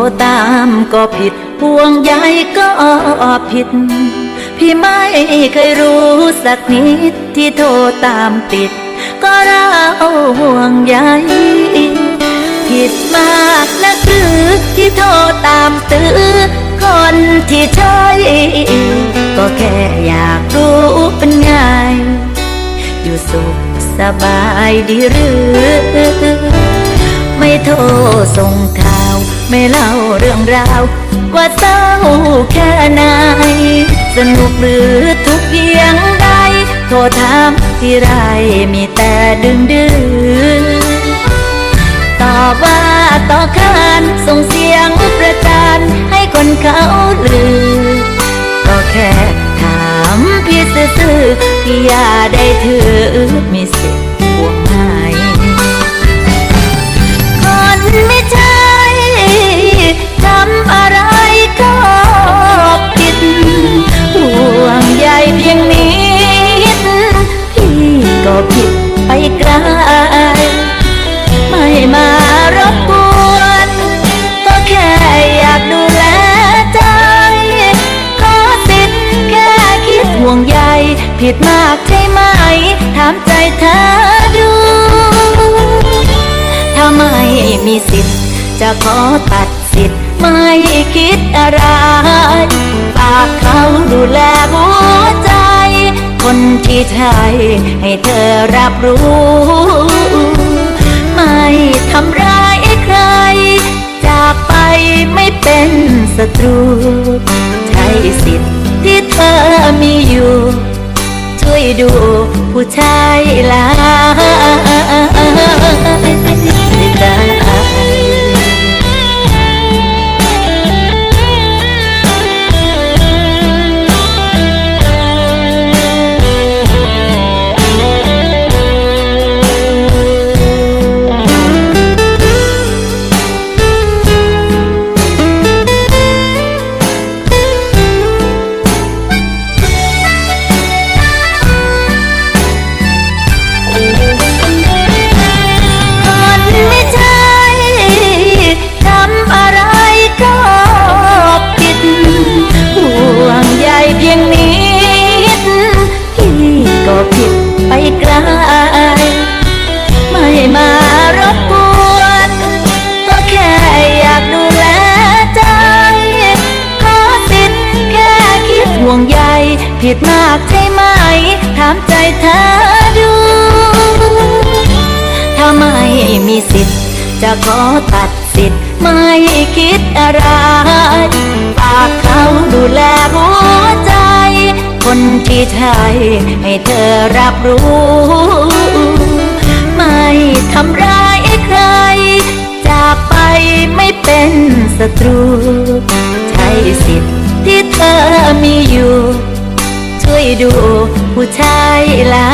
โทรตามก็ผิดห่วงใยก็ผิด พี่ไม่เคยรู้สักนิดที่โทรตามติด ก็เราห่วงใยผิดมากนะคือที่โทรตามตื้อคนที่ใช่ก็แค่อยากรู้เป็นไง อยู่สุขสบายดีหรือ ไม่โทรส่งข่า ไม่เล่าเรื่องราว ว่าเศร้าแค่ไหน สนุกหรือทุกข์เพียงใด โทรถามที่ไรมีแต่ดึงดื้อตอบว่าต่อขานส่งเสียงประจานให้คนเขาลือ ก็แค่ถามพี่ซื่อๆพี่อย่าได้ถือมีสิทธิ์ห่วง ถามใจเธอดูถ้าไม่มีสิทธิ์ จะขอตัดสิทธิ์ ไม่คิดอะไรฝากเขาดูแลหัวใจ คนที่ใช่ให้เธอรับรู้ ไม่ทำร้ายใคร จากไปไม่เป็นศัตรู ใช้สิทธิ์ ดูผู้ชายหลาย ผิดมากใช่ไหม ถามใจเธอดู ถ้าไม่มีสิทธิ์ จะขอตัดสิทธิ์ ไม่คิดอะไรฝากเขาดูแลหัวใจ คนที่ใช่ให้เธอรับรู้ ไม่ทำร้ายใคร จากไปไม่เป็นศัตรู ดูผู้ชายลา